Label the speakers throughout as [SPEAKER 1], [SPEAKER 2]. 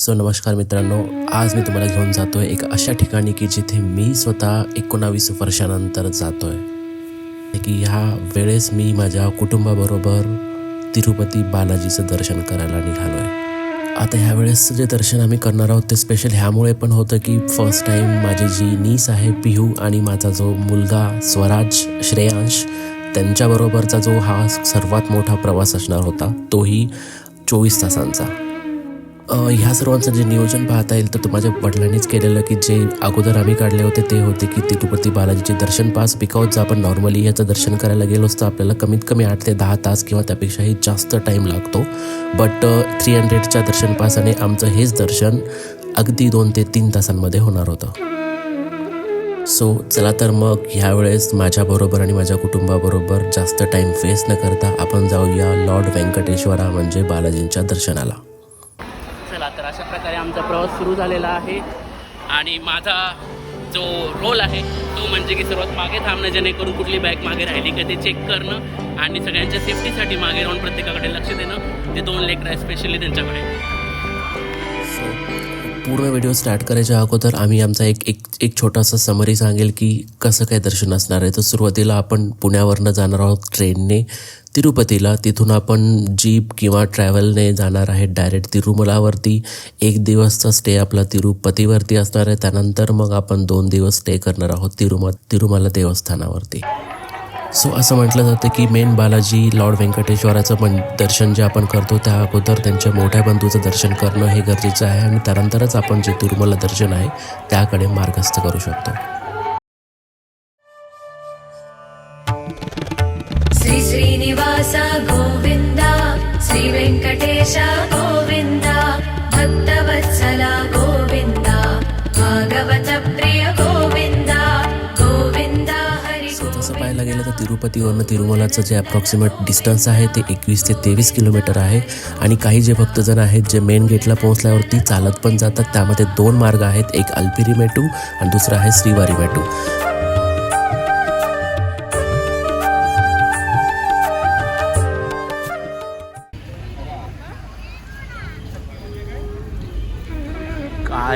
[SPEAKER 1] So नमस्कार मित्रांनो आज मी तुम्हाला घेऊन जातो आहे एक अशा ठिकाणी की जिथे मी स्वतः एकोणावीस वर्षानंतर जातो आहे की ह्या वेळेस मी माझ्या कुटुंबाबरोबर तिरुपती बालाजीचं दर्शन करायला निघालो आहे आता ह्या वेळेस जे दर्शन आम्ही करणार आहोत ते स्पेशल ह्यामुळे पण होतं की फर्स्ट टाईम माझी जी नीस आहे पिहू आणि माझा जो मुलगा स्वराज श्रेयांश त्यांच्याबरोबरचा जो हा सर्वात मोठा प्रवास असणार होता तोही चोवीस तासांचा. ह्या सर्वांचं जे नियोजन पाहता येईल तर तो माझ्या वडिलांनीच केलेलं की जे अगोदर आम्ही काढले होते ते होते की तिरुपती बालाजीचे दर्शन पास बिकॉज जर आपण नॉर्मली याचं दर्शन करायला गेलो तर आपल्याला कमीत कमी आठ ते दहा तास किंवा त्यापेक्षाही जास्त टाईम लागतो. बट थ्री हंड्रेडच्या दर्शन पास आणि आमचं हेच दर्शन अगदी दोन ते तीन तासांमध्ये होणार होतं. सो चला तर मग ह्यावेळेस माझ्याबरोबर आणि माझ्या कुटुंबाबरोबर जास्त टाईम वेस्ट न करता आपण जाऊया लॉर्ड व्यंकटेश्वरा म्हणजे बालाजींच्या दर्शनाला.
[SPEAKER 2] तर अशा प्रकारे आमचा प्रवास सुरू झालेला आहे. आणि माझा जो रोल आहे तो म्हणजे की सर्वात मागे थांबणं जेणेकरून कुठली बॅग मागे राहिली का ते चेक करणं आणि सगळ्यांच्या सेफ्टीसाठी मागे राहून प्रत्येकाकडे लक्ष देणं ते दोन लेकर आहे स्पेशली त्यांच्याकडे.
[SPEAKER 1] पूर्ण व्हिडिओ स्टार्ट करायच्या अगोदर आम्ही आमचा एक एक एक छोटासा समरी सांगेल की कसं काय दर्शन असणार आहे. तर सुरुवातीला आपण पुण्यावरनं जाणार आहोत ट्रेनने तिरुपतीला. तिथून आपण जीप किंवा ट्रॅव्हलने जाणार आहे डायरेक्ट तिरुमलावरती. एक दिवसचा स्टे आपला तिरुपतीवरती असणार आहे. त्यानंतर मग आपण दोन दिवस स्टे करणार आहोत तिरुम तिरुमला देवस्थानावरती. सो असं म्हटलं जातं की मेन बालाजी लॉर्ड व्यंकटेश्वराचं पण दर्शन जे आपण करतो त्या अगोदर त्यांच्या मोठ्या बंधूचं दर्शन करणं हे गरजेचं आहे. आणि त्यानंतरच आपण जे तिरुमला दर्शन आहे त्याकडे मार्गस्थ करू शकतो.
[SPEAKER 3] श्रीनिवास गोविन्द श्रीवेङ्कटेश गोविन्द भक्तवत्सला गोविन्द भागवत प्रिय गोविन्द गोविन्द हरि
[SPEAKER 1] सो तसं पाहायला गेलं तर तिरुपतीवरनं तिरुमलाचं जे अप्रॉक्सिमेट डिस्टन्स आहे ते एकवीस ते तेवीस किलोमीटर आहे. आणि काही जे भक्तजण आहेत जे मेन गेटला पोहोचल्यावरती चालत पण जातात. त्यामध्ये दोन मार्ग आहेत एक अल्पिरी मेटू आणि दुसरा आहे श्रीवारी मेटू.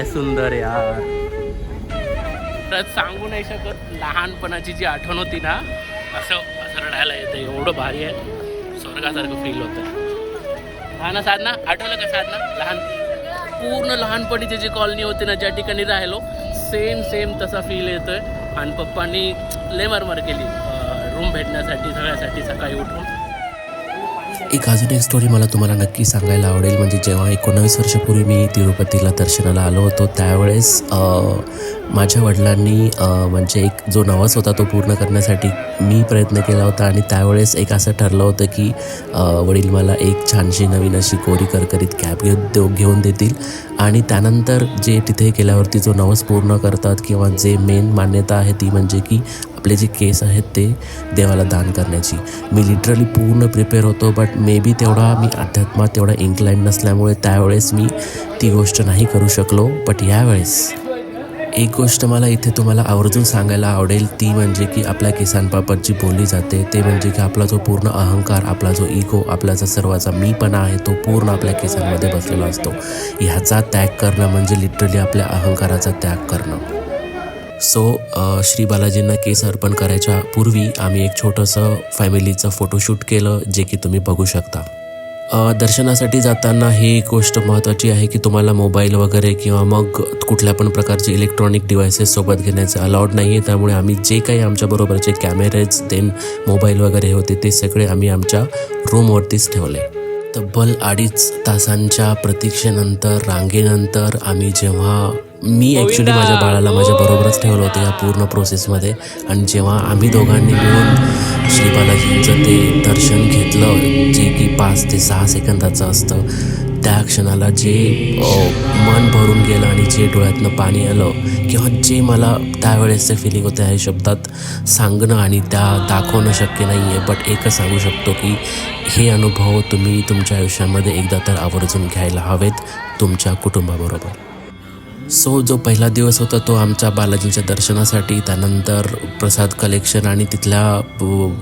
[SPEAKER 2] काय सुंदर यार तर सांगू नाही शकत लहानपणाची जी आठवण होती ना असं असं रडायला येतं एवढं भारी आहे. स्वर्गासारखं फील होतं. लहान साधना? आठवलं का साधना? लहान पूर्ण लहानपणीची जी कॉलनी होती ना ज्या ठिकाणी राहिलो सेम सेम तसा फील येतोय. आणि पप्पांनी लय मरमर केली. रूम भेटण्यासाठी सगळ्यासाठी सकाळी उठून.
[SPEAKER 1] एक अजून एक स्टोरी मला तुम्हाला नक्की सांगायला आवडेल. म्हणजे जेव्हा एकोणावीस वर्षापूर्वी मी तिरुपतीला दर्शनाला आलो होतो त्यावेळेस माझ्या वडिलांनी म्हणजे एक जो नवस होता तो पूर्ण करण्यासाठी मी प्रयत्न केला होता आणि त्यावेळेस एक असं ठरलं होतं की वडील मला एक छानशी नवीन अशी कोरी करकरीत कॅब घेऊन देऊ घेऊन देतील. आणि त्यानंतर जे तिथे गेल्यावरती जो नवस पूर्ण करतात किंवा जे मेन मान्यता आहे ती म्हणजे की आपले जे केस आहेत ते देवाला दान करण्याची. मी लिटरली पूर्ण प्रिपेअर होतो बट मे बी तेवढा मी अध्यात्मात तेवढा इन्क्लाईन नसल्यामुळे त्यावेळेस मी ती गोष्ट नाही करू शकलो बट यावेळेस एक गोष्ट मला इथे तुम्हाला आवर्जून सांगायला आवडेल ती म्हणजे की आपल्या केसांबाबत जी बोलली जाते ते म्हणजे की आपला जो पूर्ण अहंकार आपला जो इगो आपला जो सर्वाचा मीपणा आहे तो पूर्ण आपल्या केसांमध्ये बसलेला असतो. ह्याचा त्याग करणं म्हणजे लिटरली आपल्या अहंकाराचा त्याग करणं. सो श्री बालाजींना केस अर्पण करायच्या पूर्वी आम्ही एक छोटंसं फॅमिलीचं फोटोशूट केलं जे की तुम्ही बघू शकता. दर्शनासाठी जाताना ही एक गोष्ट महत्त्वाची आहे की तुम्हाला मोबाईल वगैरे किंवा मग कुठल्या पण प्रकारचे इलेक्ट्रॉनिक डिव्हायसेस सोबत घेण्याचं अलाउड नाही आहे त्यामुळे आम्ही जे काही आमच्याबरोबरचे कॅमेरेज देन मोबाईल वगैरे होते ते सगळे आम्ही आमच्या रूमवरतीच ठेवले. तब्बल अडीच तासांच्या प्रतीक्षेनंतर रांगेनंतर आम्ही जेव्हा मी ॲक्च्युली माझ्या बाळाला माझ्या बरोबरच ठेवलं होतं या पूर्ण प्रोसेसमध्ये आणि जेव्हा आम्ही दोघांनी मिळून श्री बालाजींचं ते दर्शन घेतलं जे की पाच ते सहा सेकंदाचं असतं त्या क्षणाला जे मन भरून गेलं आणि जे डोळ्यातनं पाणी आलं किंवा जे मला त्यावेळेसचे फिलिंग होते हे शब्दात सांगणं आणि त्या दाखवणं शक्य नाही आहे बट एकच सांगू शकतो की हे अनुभव तुम्ही तुमच्या आयुष्यामध्ये एकदा तर आवर्जून घ्यायला हवेत तुमच्या कुटुंबाबरोबर. सो जो पहिला दिवस होता तो आमच्या बालाजींच्या दर्शनासाठी. त्यानंतर प्रसाद कलेक्शन आणि तिथला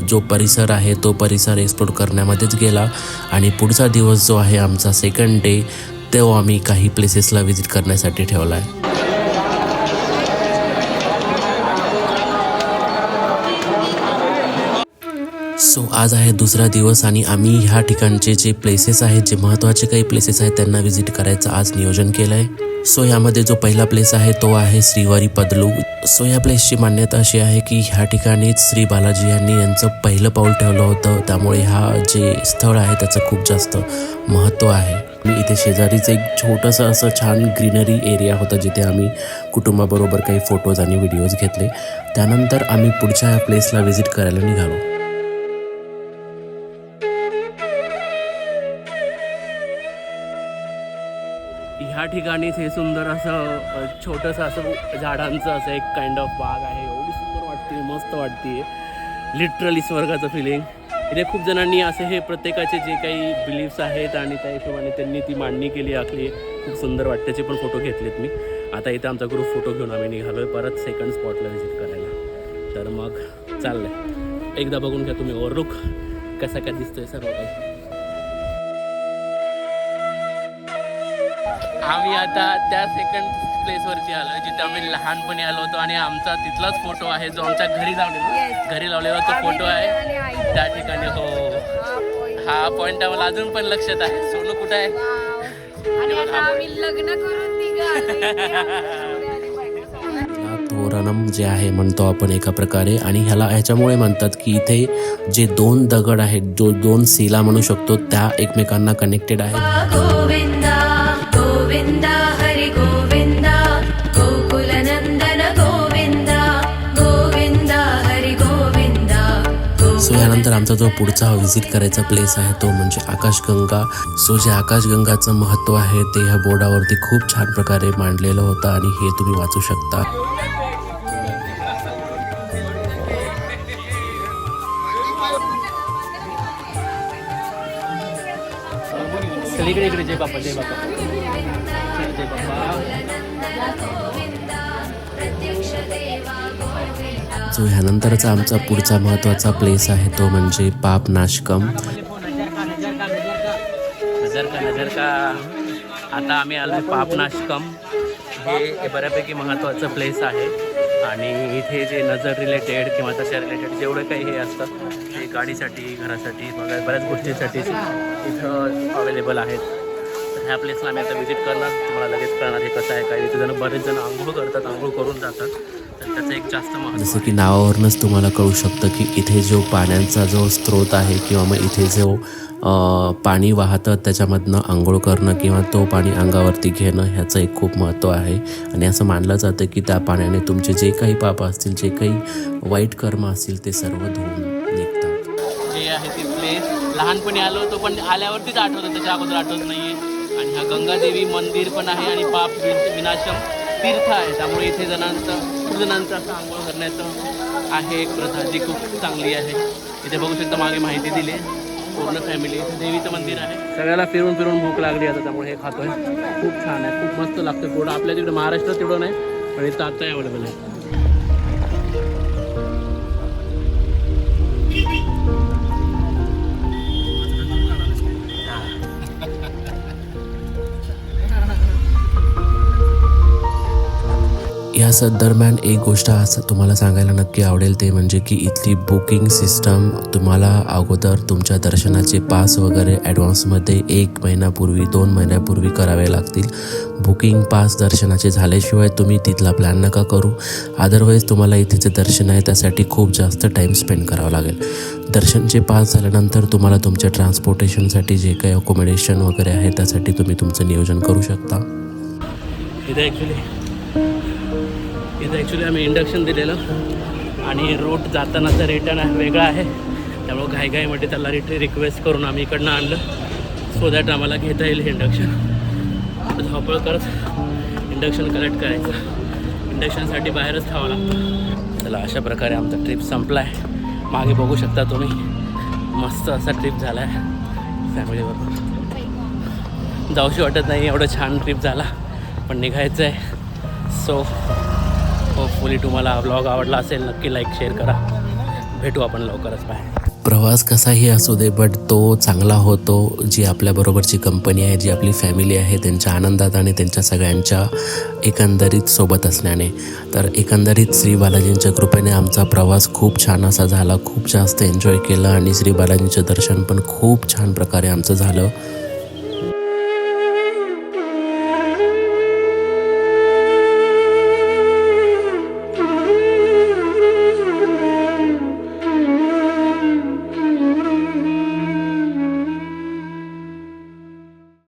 [SPEAKER 1] जो परिसर आहे तो परिसर एक्सप्लोर करण्यामध्येच गेला. आणि पुढचा दिवस जो आहे आमचा सेकंड डे तो आम्ही काही प्लेसेसला व्हिजिट करण्यासाठी ठेवला आहे. सो आज आहे दुसरा दिवस आणि आम्ही ह्या ठिकाणचे जे प्लेसेस आहेत जे महत्त्वाचे काही प्लेसेस आहेत त्यांना व्हिजिट करायचं आज नियोजन केलं आहे सो यामध्ये जो पहिला प्लेस आहे तो आहे श्रीवारी पदलू. सो या प्लेसची मान्यता अशी आहे की ह्या ठिकाणीच श्री बालाजी यांनी यांचं पहिलं पाऊल ठेवलं होतं. त्यामुळे हा जे स्थळ आहे त्याचं खूप जास्त महत्त्व आहे. मी इथे शेजारीच एक छोटंसं असं छान ग्रीनरी एरिया होता जिथे आम्ही कुटुंबाबरोबर काही फोटोज आणि व्हिडिओज घेतले. त्यानंतर आम्ही पुढच्या प्लेसला व्हिजिट करायला निघालो.
[SPEAKER 2] ठिकाणीच हे सुंदर असं छोटंसं असं झाडांचं असं एक काइंड ऑफ बाग आहे. एवढी सुंदर वाटते मस्त वाटते. लिटरली स्वर्गाचं फिलिंग इथे खूप जणांनी असे हे प्रत्येकाचे जे काही बिलीफ्स आहेत आणि त्या हिशोबाने त्यांनी ती मांडणी केली आखली. खूप सुंदर वाटतेचे पण फोटो घेतलेत मी. आता इथे आमचा ग्रुप फोटो घेऊन आम्ही निघालो आहे परत सेकंड स्पॉटला व्हिजिट करायला. तर मग चाललंय. एकदा बघून घ्या तुम्ही ओव्हरलुक कसा काय दिसतोय सर्व काही. आम्ही आता त्या सेकंड प्लेसवरती आलो जिथे आम्ही लहानपणी आलो होतो आणि आमचा तिथलाच फोटो आहे जो आमच्या घरी लावलेला. घरी लावलेला तो फोटो आहे. त्या ठिकाणी हो. हा पॉइंट आम्हाला अजून पण लक्षात आहे. सोनू कुठं आहे?
[SPEAKER 1] तोरणम जे आहे म्हणतो आपण एका प्रकारे आणि ह्याला ह्याच्यामुळे म्हणतात की इथे जे दोन दगड आहेत जो दोन शिला म्हणू शकतो त्या एकमेकांना कनेक्टेड आहेत. सो यानंतर आमचा जो पुढचा व्हिजिट करायचा प्लेस आहे तो म्हणजे आकाशगंगा. सो जे आकाशगंगाचं महत्त्व आहे ते ह्या बोर्डावरती खूप छान प्रकारे मांडलेलं होतं आणि हे तुम्ही वाचू शकता.
[SPEAKER 2] इकडे इकडे जय बापा जय बापा जय
[SPEAKER 1] सो ह्यानंतरचा आमचा पुढचा महत्त्वाचा प्लेस आहे तो म्हणजे पाप नाशकम.
[SPEAKER 2] नजर का नजर का. आता आम्ही आलो पापनाशकम हे बऱ्यापैकी महत्त्वाचं प्लेस आहे. आणि इथे जे नजर रिलेटेड किंवा तशा रिलेटेड जेवढं काही हे असतं ते गाडीसाठी घरासाठी वगैरे बऱ्याच गोष्टींसाठी इथं अवेलेबल आहेत. तर ह्या प्लेसला आम्ही आता व्हिजिट करणार. तुम्हाला लगेच करणार हे कसं आहे काय इथे जण बरेच जण आंघोळ करतात आंघोळ करून जातात. तर त्याचं एक जास्त महत्त्व
[SPEAKER 1] जसं की नावावरूनच तुम्हाला कळू शकतं की इथे जो पाण्याचा जो स्रोत आहे किंवा मग इथे जो पाणी वाहतं त्याच्यामधनं आंघोळ करणं किंवा तो पाणी अंगावरती घेणं ह्याचं एक खूप महत्त्व आहे. आणि असं मानलं जातं की त्या पाण्याने तुमचे जे काही पाप असतील जे काही वाईट कर्म असतील ते सर्व धुवून निघतात.
[SPEAKER 2] जे आहे ते प्लेस लहानपणी आलो होतो पण आल्यावरतीच आठवतं त्याच्या अगोदर आठवत नाहीये. आणि हा गंगादेवी मंदिर पण आहे आणि पाप विनाशम तीर्थ आहे. त्यामुळे इथे जणांचं जणांचं असं आंघोळ करण्याचं आहे. एक प्रथा जी खूप चांगली आहे. इथे बघू शकता मागे माहिती दिली आहे. पूर्ण फॅमिली इथे देवीचं मंदिर आहे. सगळ्याला फिरून फिरून भूक लागली आता त्यामुळे हे खातोय. खूप छान आहे. खूप मस्त लागतं गोड आपल्या तिकडे महाराष्ट्रात तेवढं नाही पण इथं आता अवेलेबल आहे.
[SPEAKER 1] या दरम्यान एक गोष्ट असं तुम्हाला सांगायला नक्की आवडेल ते म्हणजे की इथली बुकिंग सिस्टम तुम्हाला अगोदर तुमच्या दर्शनाचे पास वगैरे ॲडव्हान्समध्ये एक महिन्यापूर्वी दोन महिन्यापूर्वी करावे लागतील. बुकिंग पास दर्शनाचे झाल्याशिवाय तुम्ही तिथला प्लॅन नका करू. अदरवाईज तुम्हाला इथे जे दर्शन आहे त्यासाठी खूप जास्त टाईम स्पेंड करावा लागेल. दर्शनचे पास झाल्यानंतर तुम्हाला तुमच्या ट्रान्सपोर्टेशनसाठी जे काही अकोमोडेशन वगैरे आहे त्यासाठी तुम्ही तुमचं नियोजन करू शकता.
[SPEAKER 2] इथे ॲक्च्युली इथं ॲक्च्युली आम्ही इंडक्शन दिलेलं. आणि रूट जातानाचा रिटर्न वेगळा आहे. त्यामुळं घाईघाईमध्ये त्याला रिट रिक्वेस्ट करून आम्ही इकडनं आणलं. सो दॅट आम्हाला घेता येईल हे इंडक्शन धावपळ करत इंडक्शन कलेक्ट करायचं. इंडक्शनसाठी बाहेरच थावं लागतं. चला अशा प्रकारे आमचा ट्रिप संपला आहे मागे बघू शकता तुम्ही. मस्त असा ट्रिप झाला आहे फॅमिलीबरोबर जाऊशी वाटत नाही एवढं छान ट्रिप झाला. पण निघायचं आहे सो होपफुली तुम्हाला ब्लॉग आवडला असेल नक्की लाईक शेअर करा. भेटू आपण लवकरच बाय
[SPEAKER 1] प्रवास कसाही असू दे बट तो चांगला होतो जी आपल्याबरोबरची कंपनी आहे जी आपली फॅमिली आहे त्यांच्या आनंदात आणि त्यांच्या सगळ्यांच्या एकंदरीत सोबत असण्याने. तर एकंदरीत श्री बालाजींच्या कृपेने आमचा प्रवास खूप छान असा झाला खूप जास्त एन्जॉय केला आणि श्री बालाजींचं दर्शन पण खूप छान प्रकारे आमचं झालं.